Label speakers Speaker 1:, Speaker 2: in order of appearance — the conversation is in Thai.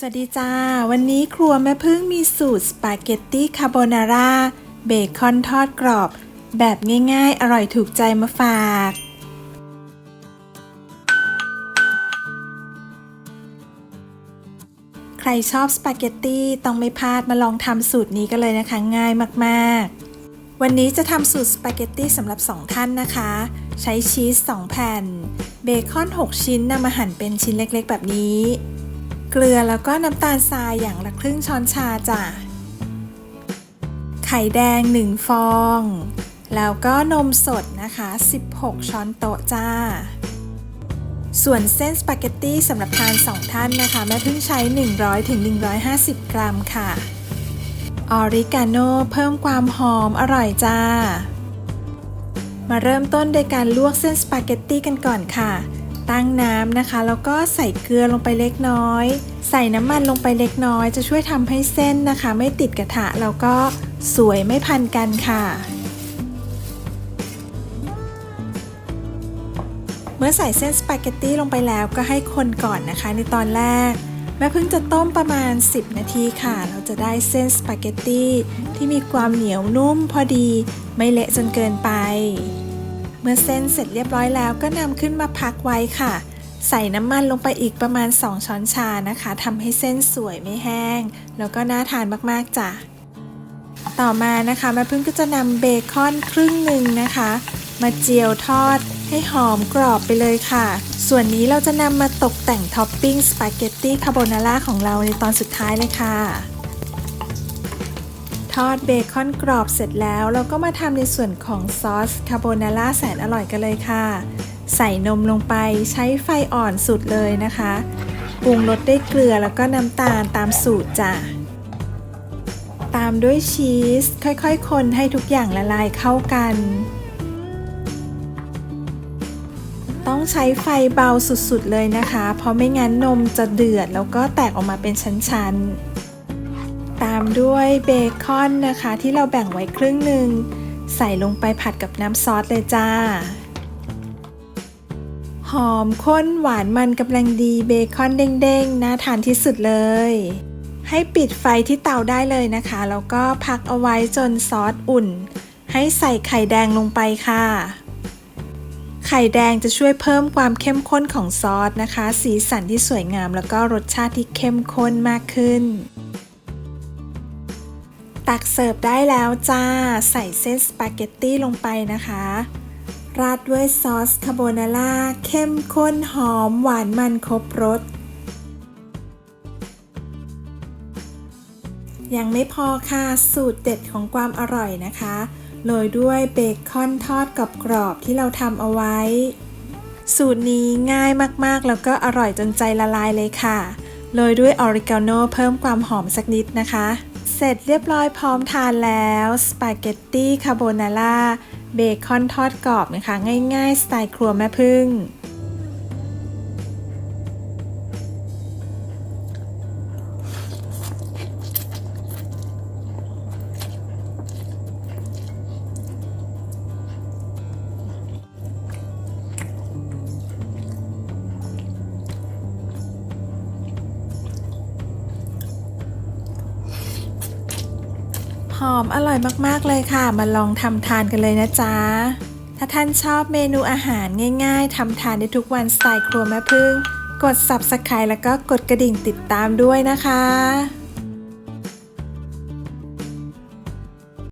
Speaker 1: สวัสดีจ้า วันนี้ครัวแม่พึ่งมีสูตรสปาเกตตี้คาโบนาร่าเบคอนทอดกรอบ แบบง่ายๆ อร่อยถูกใจมาฝาก ใครชอบสปาเกตตี้ต้องไม่พลาดมาลองทำสูตรนี้กันเลยนะคะ ง่ายมากๆ วันนี้จะทำสูตรสปาเกตตี้สำหรับ 2 ท่านนะคะ ใช้ชีส 2 แผ่น เบคอน 6 ชิ้นนำมาหั่นเป็นชิ้นเล็กๆ แบบนี้ เกลือแล้วก็น้ำตาลทรายอย่างละครึ่งช้อนชาจ้ะ ไข่แดง 1 ฟอง แล้วก็นมสดนะคะ 16 ช้อนโต๊ะจ้า ส่วนเส้นสปาเกตตี้สำหรับทาน 2 ท่านนะคะ แม่เพิ่งใช้ 100ถึง150 กรัมค่ะออริกาโนเพิ่มความหอมอร่อยจ้า มาเริ่มต้นโดยการลวกเส้นสปาเกตตี้กันก่อนค่ะ ตั้งน้ำนะคะ แล้วก็ใส่เกลือลงไปเล็กน้อย ใส่น้ำมันลงไปเล็กน้อย จะช่วยทำให้เส้นนะคะ ไม่ติดกระทะแล้วก็สวยไม่พันกันค่ะ เมื่อใส่เส้นสปาเกตตี้ลงไปแล้วก็ให้คนก่อนนะคะ ในตอนแรกแม่เพิ่งจะต้มประมาณ 10 นาทีค่ะ เราจะได้เส้นสปาเกตตี้ที่มีความเหนียวนุ่มพอดี ไม่เละจนเกินไป เมื่อเส้นเสร็จเรียบร้อยแล้วก็นำขึ้นมาพักไว้ค่ะ ใส่น้ำมันลงไปอีกประมาณ 2 ช้อนชานะคะทำให้เส้นสวยไม่แห้ง แล้วก็น่าทานมากๆจ้ะต่อมานะคะแม่พึ่งก็จะนำเบคอนครึ่งหนึ่งนะคะ มาเจียวทอดให้หอมกรอบไปเลยค่ะ ส่วนนี้เราจะนำมาตกแต่งท็อปปิ้งสปาเกตตี้คาโบนาร่าของเราในตอนสุดท้ายเลยค่ะ ทอดเบคอนกรอบเสร็จแล้ว เราก็มาทำในส่วนของซอสคาโบนาร่าแสนอร่อยกันเลยค่ะ ใส่นมลงไปใช้ไฟอ่อนสุดเลยนะคะปรุงรสด้วยเกลือแล้วก็น้ำตาลตามสูตรจ้ะตามด้วยชีส ค่อยๆ คนให้ทุกอย่างละลายเข้ากัน ต้องใช้ไฟเบาสุดๆเลยนะคะ เพราะไม่งั้นนมจะเดือดแล้วก็แตกออกมาเป็นชั้นๆามด้วยเบคอนนะคะ ที่เราแบ่งไว้ครึ่งหนึ่งใส่ลงไปผัดกับน้ำซอสเลยจ้า หอมข้นหวานมันกำลังดีเบคอนเด้งๆน่าทานที่สุดเลย ให้ปิดไฟที่เตาได้เลยนะคะ แล้วก็พักเอาไว้จนซอสอุ่น ให้ใส่ไข่แดงลงไปค่ะ ไข่แดงจะช่วยเพิ่มความเข้มข้นของซอสนะคะ สีสันที่สวยงามแล้วก็รสชาติที่เข้มข้นมากขึ้น ตักเสิร์ฟได้แล้วจ้า ใส่เส้นสปาเกตตี้ลงไปนะคะ ราดด้วยซอสคาโบนาร่าเข้มข้นหอมหวานมันครบรสยังไม่พอค่ะ สูตรเด็ดของความอร่อยนะคะโรยด้วยเบคอนทอดกรอบๆที่เราทำเอาไว้ สูตรนี้ง่ายมากๆ แล้วก็อร่อยจนใจละลายเลยค่ะโรยด้วยออริกาโนเพิ่มความหอมสักนิดนะคะ เสร็จเรียบร้อยพร้อมทานแล้ว สปาเกตตี้คาโบนาร่าเบคอนทอดกรอบนะคะ ง่ายๆ สไตล์ครัวแม่พึ่ง หอมอร่อยมากๆเลยค่ะ มาลองทำทานกันเลยนะจ๊ะ ถ้าท่านชอบเมนูอาหารง่าย ๆทำทานได้ทุกวันสไตล์ครัวแม่พึ่ง กด subscribe แล้วก็กดกระดิ่งติดตามด้วยนะคะ